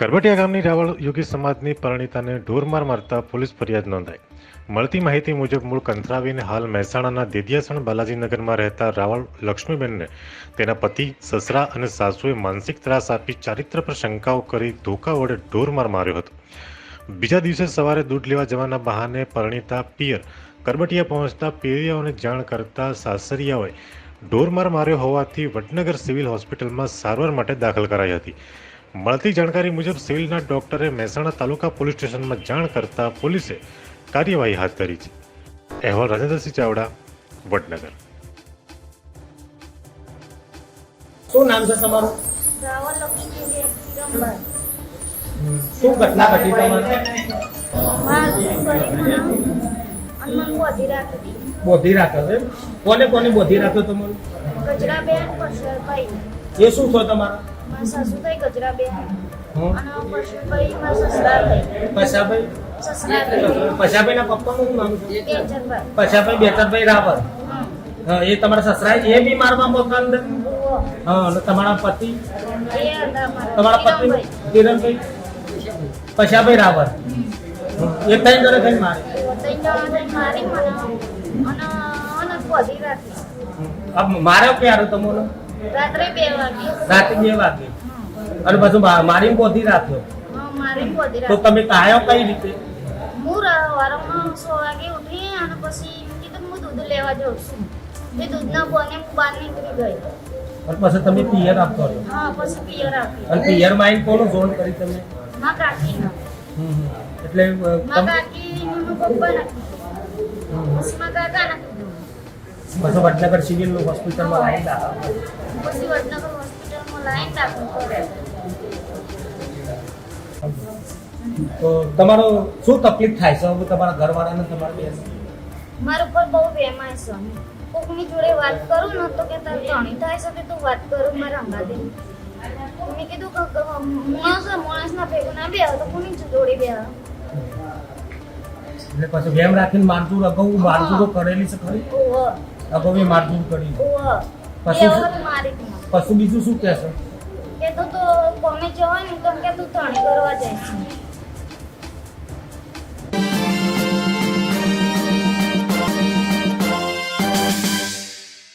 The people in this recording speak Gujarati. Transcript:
કરબટિયા ગામની રાવળ યોગી સમાજની પરણિતાને ઢોરમાર મારતા પોલીસ ફરિયાદ નોંધાઈ. મળતી માહિતી મુજબ મૂળ કંથરાવીને હાલ મહેસાણાના દેદિયાસણ બાલાજીનગરમાં રહેતા રાવળ લક્ષ્મીબેનને તેના પતિ, સસરા અને સાસુએ માનસિક ત્રાસ આપી ચારિત્ર પર શંકાઓ કરી ધોકા વડે ઢોરમાર માર્યો હતો. બીજા દિવસે સવારે દૂધ લેવા જવાના બહાને પરણીતા પિયર કરબટિયા પહોંચતા પિયરિયાઓને જાણ કરતા સાસરિયાઓએ ઢોરમાર માર્યો હોવાથી વડનગર સિવિલ હોસ્પિટલમાં સારવાર માટે દાખલ કરાઈ હતી. મળતી જાણકારી મુજબ સિવિલના ડોક્ટરે મહેસાણા તાલુકા પોલીસ સ્ટેશનમાં જાણ કરતા પોલીસે કાર્યવાહી હાથ ધરી છે. અહેવાલ રાજેન્દ્રસિંહ ચાવડા વડનગર. શું નામ છે તમારું? શું ઘટના ઘટી તમારે? બોધી રાખી છે કોને કોને બોધી રાખો તમારું? ગજરાબેન પરશરભાઈ. એ શું છો તમારા? મારા સાસુભાઈ ગજરાબેન. ગજરા અને પરશરભાઈ મારા સસરાભાઈ. નામ છે? બેચરભાઈ બેતરભાઈ રાવલ. હા એ તમારા સસરા એ બીમારમાં મોકા અંદર? હા તમારા પતિ? તમારા પતિ કિરણભાઈ. પશાભાઈ રાવલ. એ ત્રણ જણા થઈને મારે. ત્રણ જણા થઈને મારી મને અને અને બોધી રાખી હં. ક્યારે તમને રાત્રે બે વાગે રાત્રે બે વાગે અને પછી મારી પોતી બોધી રાખ્યો મારી બોધી તો તમે કાયો કઈ રીતે હું વારંવાર સો વાગે ઉઠી અને પછી કીધું હું દૂધ લેવા જાઉં છું એ દૂધના બોને હું બહાર નીકળી ગઈ અને પછી તમે પિયર આપતો રહ્યો હા પછી પિયર આપી અને પિયરમાં કોનું જોડ કરી તમે માં કાકીના એટલે માં તમ- પપ્પા નાખી પછી કાકા નાખી પછી વડનગર સિવિલ હોસ્પિટલમાં લાઈન પછી વડનગર હોસ્પિટલમાં લાઈન તો તમારો શું તકલીફ થાય છે? તમારા ઘરવાળાને તમારા બેન મારા ઉપર બહુ વેમાય છે. કોકની જોડે વાત કરું ને તો કે તારે ધણી થાય છે કે તું વાત કરું મારા હંગાથી મેં કીધું કે માણસ માણસના ભેગું બે તો કોની જોડે બે? એટલે પછી વેમ રાખીને મારઝૂડ અગાઉ તો કરેલી છે ખરી? અગાઉ એ મારઝૂડ કરી. પછી. પછી બીજું શું કહેશો? કે તો તો કોમે જવાય કેમ કે તું ધણી કરવા જાય છે.